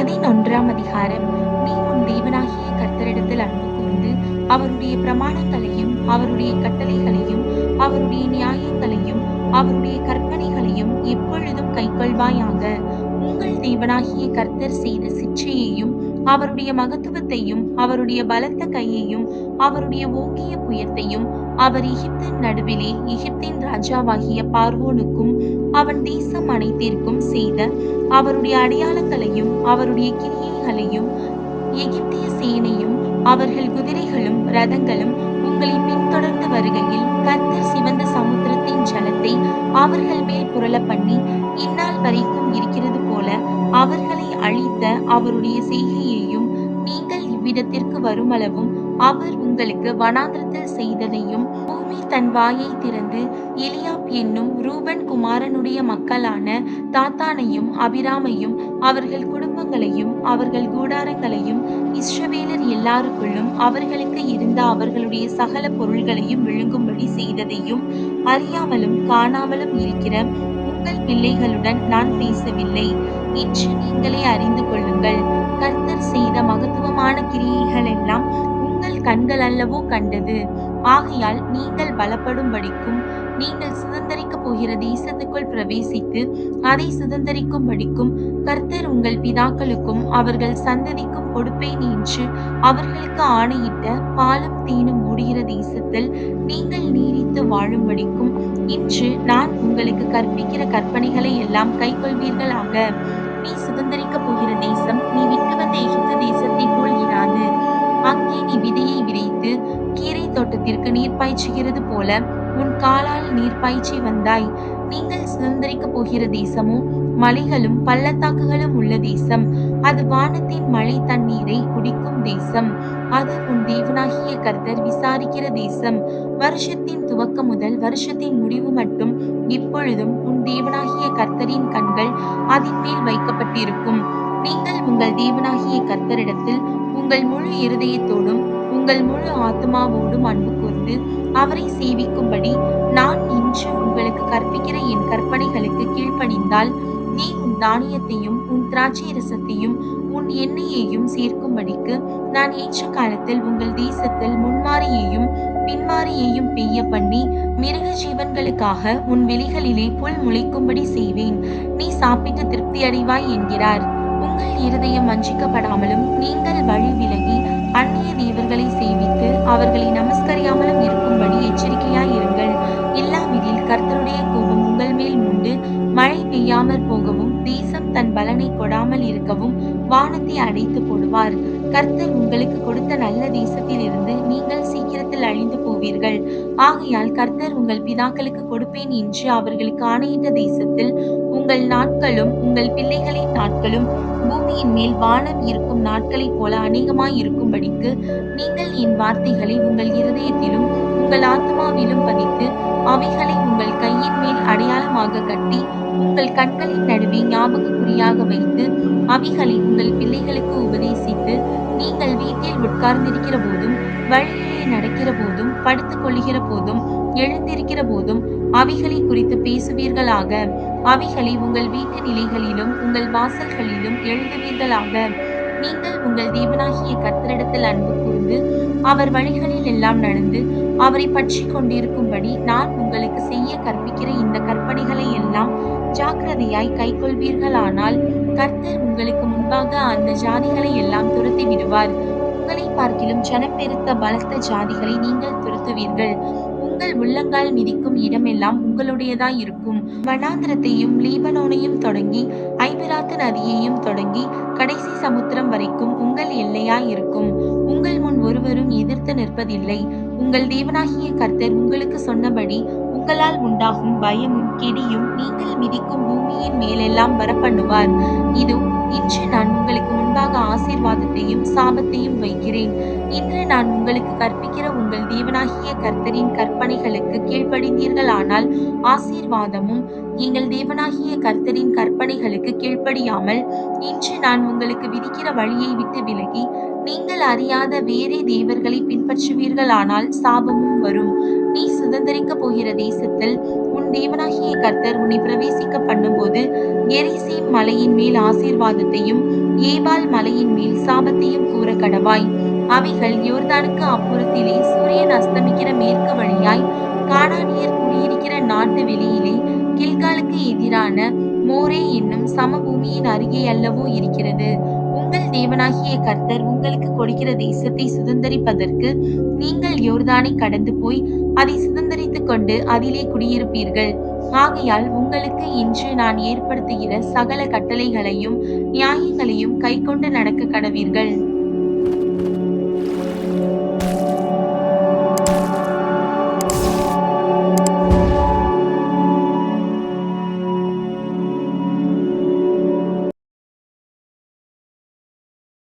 பதினொன்றாம் அதிகாரம். நீ உன் தேவனாகிய கர்த்தரிடத்தில் அன்பு கூர்ந்து அவருடைய பிரமாணங்களையும் அவருடைய கட்டளைகளையும் அவருடைய நியாயங்களையும் அவருடைய கற்பனைகளையும் எப்பொழுதும் கைக்கொள்வாயாக. உங்கள் தேவனாகிய கர்த்தர் செய்த சிற்றையையும் அவருடைய மகத்துவத்தையும் அவருடைய பலத்த கையையும் அவருடைய ஓங்கிய புயத்தையும் அவர் எகிப்தின் நடுவிலே எகிப்தின் ராஜாவாகிய பார்வோனுக்கும் அவன் தேசம் அனைத்திற்கும் செய்த அவருடைய அடையாளங்கள் அடையாளங்களையும் அவருடைய கிரியைகளையும் எகிப்திய சேனையும் அவர்கள் குதிரைகளும் ரதங்களும் உங்களை பின்தொடர்ந்து வருகையில் கர்த்தர் சிவந்த சமுத்திரத்தின் ஜலத்தை அவர்கள் மேல் புரள பண்ணி இந்நாள் வரைக்கும் இருக்கிறது போல அவர்களை அழித்த அவருடைய செய்கையையும் நீங்கள் இவ்விடத்திற்கு வருமளவும் அவர் உங்களுக்கு வனாந்திரத்தில் செய்ததையும் பூமி தன் வாயை திறந்து எலியாப் என்னும் ரூபன் குமாரனுடைய மக்களான தாத்தானையும் அபிராமையும் அவர்கள் குடும்பங்களையும் அவர்கள் கூடாரங்களையும் இஸ்ரவேலர் எல்லாருக்குள்ளும் அவர்களுக்கு இருந்த அவர்களுடைய சகல பொருள்களையும் விழுங்கும்படி செய்ததையும் அறியாமலும் காணாமலும் இருக்கிற உங்கள் பிள்ளைகளுடன் நான் பேசவில்லை. இன்று நீங்களே அறிந்து கொள்ளுங்கள். கர்த்தர் செய்த மகத்துவமான கிரியைகள் எல்லாம் உங்கள் கண்கள் அல்லவோ கண்டது. ஆகையால் நீங்கள் பலப்படும்படிக்கும் நீங்கள் சுதந்திரிக்கப் போகிற தேசத்துக்குள் பிரவேசித்து அதை சுதந்திரிக்கும்படிக்கும் கர்த்தர் உங்கள் பிதாக்களுக்கும் அவர்கள் சந்ததிக்கும் கொடுப்பேன் என்று அவர்களுக்கு ஆணையிட்ட பாலும் தேனும் மூடுகிற தேசத்தில் நீங்கள் நீடித்து வாழும்படிக்கும் இன்று நான் உங்களுக்கு கற்பிக்கிற கற்பனைகளை எல்லாம் கைக்கொள்வீர்களாக. நீ சுதந்திரிக்கப் போகிற தேசம் பாய்ச்சுகிறது போல உன் காலால் நீர் பாய்ச்சி வந்தாய். நீங்கள் சுதந்திரிக்க போகிற தேசமும் மலைகளும் பள்ளத்தாக்குகளும் உள்ள தேசம். அது வானத்தின் மழை தண்ணீரை குடிக்கும் தேசம். அது உன் தேவனாகிய கர்த்தர் விசாரிக்கிற தேசம். வருஷத்தின் துவக்கம் முதல் வருஷத்தின் முடிவு மட்டும் இப்பொழுதும் உன் தேவனாகிய கர்த்தரின் கண்கள் அதன் மேல் வைக்கப்பட்டிருக்கும். நீங்கள் உங்கள் தேவனாகிய கர்த்தரிடத்தில் உங்கள் முழு இருதயத்தோடும் உங்கள் முழு ஆத்மாவோடும் அன்பு கூர்ந்து அவரை சேவிக்கும்படி நான் இன்று உங்களுக்கு கற்பிக்கிற என் கற்பனைகளுக்கு கீழ்ப்படிந்தால் நீ உன் தானியத்தையும் உன் திராட்சை ரசத்தையும் உன் எண்ணெயையும் சேர்க்கும்படிக்கு நான் ஏற்ற காலத்தில் உங்கள் தேசத்தில் முன்மாரியையும் பின்மாரியையும் பெய்ய பண்ணி மிருக ஜீவன்களுக்காக உன் வெளிகளிலே புல் முளைக்கும்படி செய்வேன். நீ சாப்பிட்டு திருப்தி அடைவாய் என்கிறார். உங்கள் இருதயம் வஞ்சிக்கப்படாமலும் நீங்கள் வழி விலகி அந்நிய தேவர்களை சேவித்து அவர்களை நமஸ்கரியாமலும் இருக்கும்படி எச்சரிக்கையாய் இருங்கள் இல்லாவிடில் கர்த்தருடைய கோபம் உங்கள் மேல் உண்டு. மழை பெய்யாமல் போகவும் தேசம் தன் பலனை கொடாமல் இருக்கவும் வானத்தை அடைத்து போடுவார். கர்த்தர் உங்களுக்கு கொடுத்த நல்ல தேசத்திலிருந்து நீங்கள் சீக்கிரத்தில் அழிந்து போவீர்கள். ஆகையால் கர்த்தர் உங்கள் பிதாக்களுக்கு கொடுப்பேன் என்று அவர்களுக்கு ஆணையிட்ட தேசத்தில் உங்கள் நாட்களும் உங்கள் பிள்ளைகளின் நாட்களும் பூமியின் மேல் வானம் இருக்கும் நாட்களைப் போல அநேகமாய் இருக்கும்படிக்கு நீங்கள் என் வார்த்தைகளை உங்கள் இருதயத்திலும் உங்கள் ஆத்மாவிலும் பதித்து அவைகளை உங்கள் கையின் மேல் அடையாளமாக கட்டி உங்கள் கண்களின் நடுவே ஞாபக குறியாக வைத்து அவைகளை உங்கள் பிள்ளைகளுக்கு உபதேசித்து நீங்கள் வீட்டில் உட்கார்ந்திருக்கிற போதும் வழியிலே நடக்கிற போதும் படுத்துக் கொள்கிற போதும் எழுந்திருக்கிற போதும் அவைகளை குறித்து பேசுவீர்களாக? அவைகளை உங்கள் வீட்டு நிலைகளிலும் உங்கள் வாசல்களிலும் எழுதுவீர்களாக? நீங்கள் உங்கள் தேவனாகிய கர்த்தரிடத்தில் அன்பு கூர்ந்து அவர் வழிகளில் எல்லாம் நடந்து அவரை பற்றி கொண்டிருக்கும்படி நான் உங்களுக்கு செய்ய கற்பிக்கிற இந்த கற்பனைகளை எல்லாம் ஜாக்கிரதையாய் கைக்கொள்வீர்களானால் கர்த்தர் உங்களுக்கு முன்பாக அந்த ஜாதிகளை எல்லாம் துரத்தி விடுவார் உங்களை பார்க்கிலும் ஜனப்பெருத்த பலத்த ஜாதிகளை நீங்கள் துரத்துவீர்கள். உங்கள் உள்ளங்கால் மிதிக்கும் இடமெல்லாம் உங்களுடையதாய் இருக்கும். வனாந்திரத்தையும் லீபனோனையும் தொடங்கி ஐபிராத்து நதியையும் தொடங்கி கடைசி சமுத்திரம் வரைக்கும் உங்கள் எல்லையாய் இருக்கும். உங்கள் முன் ஒருவரும் எதிர்த்து நிற்பதில்லை. உங்கள் தேவனாகிய கர்த்தர் உங்களுக்கு சொன்னபடி உங்களால் உண்டாகும் பயமும் கெடியும் நீங்கள் மிதிக்கும் பூமியின் மேலெல்லாம் வரப்பண்ணுவார். இது இன்று ஆசீர்வாதத்தையும் சாபத்தையும் வைக்கிறேன். இன்று நான் உங்களுக்கு கற்பிக்கிற உங்கள் தேவனாகிய கர்த்தரின் கற்பனைகளுக்கு கீழ்ப்படிந்தீர்களானால் ஆசீர்வாதமும் எங்கள் தேவனாகிய கர்த்தரின் கற்பனைகளுக்கு கீழ்ப்படியாமல் இன்று நான் உங்களுக்கு விதிக்கிற வழியை விட்டு விலகி நீங்கள் அறியாத வேறே தேவர்களை பின்பற்றுவீர்களானால் சாபமும் வரும். நீ சுதந்திரிக்க போகிற தேசத்தில் உன் தேவனாகிய கர்த்தர் உன்னை பிரவேசிக்க பண்ணும்போது எரிசீம் மலையின் மேல் ஆசீர்வாதத்தையும் ஏபால் மலையின் மேல் சாபத்தையும் கூற கடவாய். அவைகள் யோர்தானுக்கு அப்புறத்திலே சூரியன் அஸ்தமிக்கிற மேற்கு வழியாய் காணானியர் குடியிருக்கிற நாட்டு வெளியிலே கில்காலுக்கு எதிரான மோரே என்னும் சமபூமியின் அருகே அல்லவோ இருக்கிறது. உங்கள் தேவனாகிய கர்த்தர் உங்களுக்கு கொடுக்கிற தேசத்தை சுதந்தரிப்பதற்கு நீங்கள் யோர்தானை கடந்து போய் அதை சுதந்தரித்துக் கொண்டு அதிலே குடியிருப்பீர்கள். ஆகையால் உங்களுக்கு இன்று நான் ஏற்படுத்துகிற சகல கட்டளைகளையும் நியாயங்களையும் கைக்கொண்டு நடக்க கடவீர்கள்.